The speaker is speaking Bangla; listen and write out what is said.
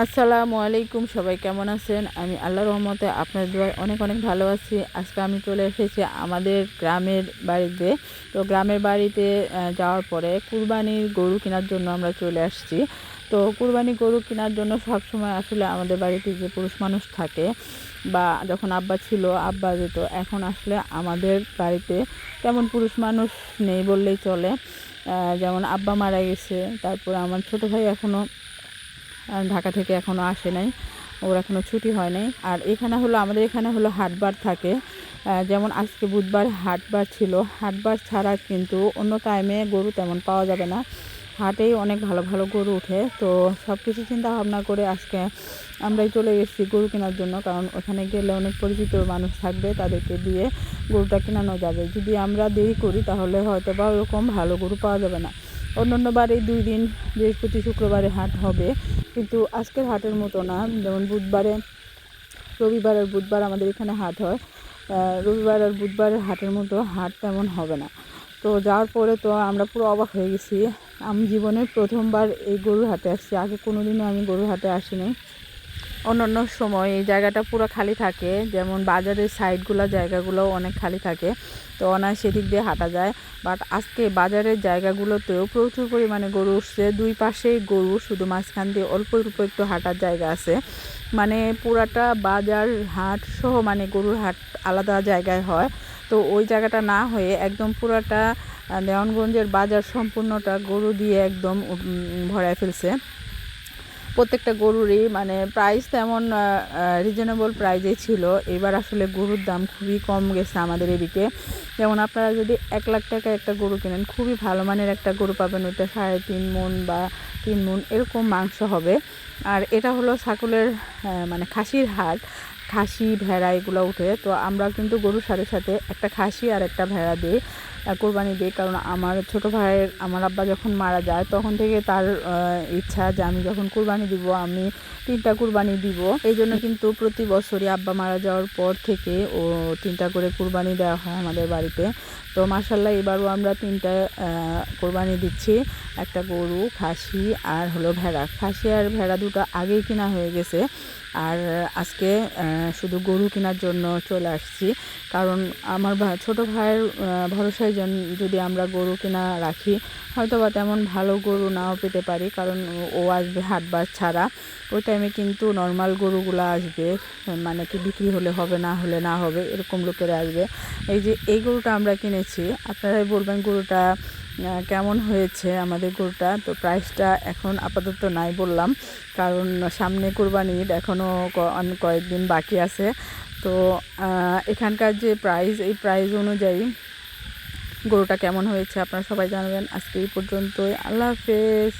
আসসালামু আলাইকুম, সবাই কেমন আছেন? আমি আল্লাহ রহমতে আপনার দোয়ায় অনেক অনেক ভালো আছি। আজকে আমি চলে এসেছি আমাদের গ্রামের বাড়িতে। তো গ্রামের বাড়িতে যাওয়ার পরে কুরবানির গরু কেনার জন্য আমরা চলে আসছি। তো কুরবানি গরু কেনার জন্য সবসময় আসলে আমাদের বাড়িতে যে পুরুষ মানুষ থাকে বা যখন আব্বা ছিল, আব্বা যেত, এখন আসলে আমাদের বাড়িতে তেমন পুরুষ মানুষ নেই বললেই চলে। যেমন আব্বা মারা গেছে, তারপর আমার ছোট ভাই এখনও ঢাকা থেকে এখনও আসে নাই, ওর এখনও ছুটি হয় নাই। আর এখানে হলো, আমাদের এখানে হলো হাটবার থাকে। যেমন আজকে বুধবার হাটবার ছিল, হাটবার ছাড়া কিন্তু অন্য টাইমে গরু তেমন পাওয়া যাবে না। হাটেই অনেক ভালো ভালো গরু উঠে তো সব কিছু চিন্তা ভাবনা করে আজকে আমরাই চলে গেছি গরু কেনার জন্য, কারণ ওখানে গেলে অনেক পরিচিত মানুষ থাকবে, তাদেরকে দিয়ে গরুটা কেনানো যাবে। যদি আমরা দেরি করি, তাহলে হয়তো বা ওরকম ভালো গরু পাওয়া যাবে না। অন্যান্য বারে দুই দিন বৃহস্পতি শুক্রবারে হাট হবে। কিন্তু আজকের হাটের মতো না। যেমন বুধবারে, রবিবার আর বুধবার আমাদের এখানে হাট হয়। রবিবার আর বুধবারের হাটের মতো হাট তেমন হবে না। তো যাওয়ার পরে তো আমরা পুরো অবাক হয়ে গেছি। আমি জীবনের প্রথমবার এই গরুর হাটে আসছি। আগে কোনো দিনও আমি গরুর হাটে আসিনি। অন্যান্য সময় এই জায়গাটা পুরো খালি থাকে, যেমন বাজারের সাইডগুলো জায়গাগুলো অনেক খালি থাকে, তো অনায়াসে দিক দিয়ে হাঁটা যায়। বাট আজকে বাজারের জায়গাগুলোতেও প্রচুর পরিমাণে গরু উঠছে, দুই পাশেই গরু, শুধু মাঝখান দিয়ে অল্প অল্প একটু হাঁটার জায়গা আছে। মানে পুরাটা বাজার, হাট সহ মানে গরুর হাট আলাদা জায়গায় হয়। তো ওই জায়গাটা না হয়ে একদম পুরাটা দেওয়ানগঞ্জের বাজার সম্পূর্ণটা গরু দিয়ে একদম ভরায় ফেলছে। প্রত্যেকটা গরুরই মানে প্রাইস তেমন রিজনেবল প্রাইজে ছিল। এবার আসলে গরুর দাম খুবই কম গেছে আমাদের এদিকে। যেমন আপনারা যদি এক লাখ টাকা একটা গরু কেনেন, খুবই ভালো মানের একটা গরু পাবেন, ওইটা সাড়ে তিন মন বা তিন মন এরকম মাংস হবে। আর এটা হলো ছাগলের মানে খাসির হাট খাসি, ভেড়া এগুলো উঠে তো আমরা কিন্তু গরুর সাথে সাথে একটা খাসি আর একটা ভেড়া দিই। কোরবানি দিই। কারণ আমার ছোট ভাইয়ের, আমার আব্বা যখন মারা যায়, তখন থেকে তার ইচ্ছা যে আমি যখন কুরবানি দিব, আমি তিনটা কুরবানি দিব। এই জন্য কিন্তু প্রতি বছরই আব্বা মারা যাওয়ার পর থেকে ও তিনটা করে কুরবানি দেওয়া হয় আমাদের বাড়িতে। তো মার্শাল্লাহ এবারও আমরা তিনটা কোরবানি দিচ্ছি। একটা গরু, খাসি আর হলো ভেড়া। খাসি আর ভেড়া দুটো আগেই কিনা হয়ে গেছে। আর আজকে শুধু গরু কেনার জন্য চলে আসছি। কারণ আমার ছোট ভাইয়ের ভরসায় যদি আমরা গরু কেনা রাখি হয়তো বা তেমন ভালো গরু নাও পেতে পারি। কারণ ও আসবে হাটবার ছাড়া। ওই টাইমে কিন্তু নর্মাল গরুগুলো আসবে। মানে কি বিক্রি হলে হবে, না হলে না হবে, এরকম লোকেরা আসবে। এই যে, এই গরুটা আমরা কিনেছি, আপনারাই বলবেন গরুটা কেমন হয়েছে আমাদের গরুটা? তো প্রাইসটা এখন আপাতত নাই বললাম, কারণ সামনে কোরবানির এখনও কয়েকদিন বাকি আছে। তো এখানকার যে প্রাইস এই প্রাইস অনুযায়ী গরুটা কেমন হয়েছে আপনারা সবাই জানাবেন। আজকে এই পর্যন্তই। আল্লাহ হাফেজ।